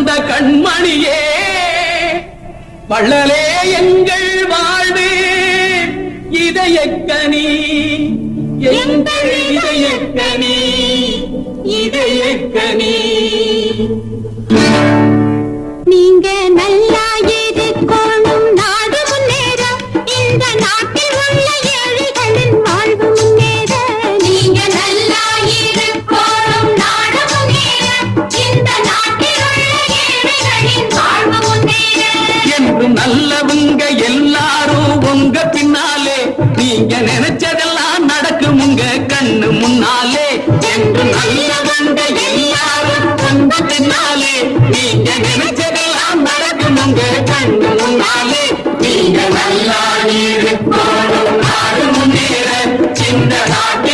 வந்த கண்மணியே வள்ளலே எங்கள் வாழ்வு. இதயக்கனி எங்கள் இதயக்கனி இதயக்கனி நீங்க நல்லா இருக்கணும் நாடு முன்னேற இந்த நாட்டு ஊரு நல்லவங்க எல்லாரும் உங்க பின்னாலே. நீங்க நினைச்சதெல்லாம் நடக்கும் உங்க கண்ணு முன்னாலே. என்று நல்லவங்க எல்லாரும் உங்க பின்னாலே. நீங்க நினைச்சதெல்லாம் நடக்கும் உங்க கண்ணு முன்னாலே. நீங்க நல்லா நீர் முன்னேற. சின்ன நாட்டு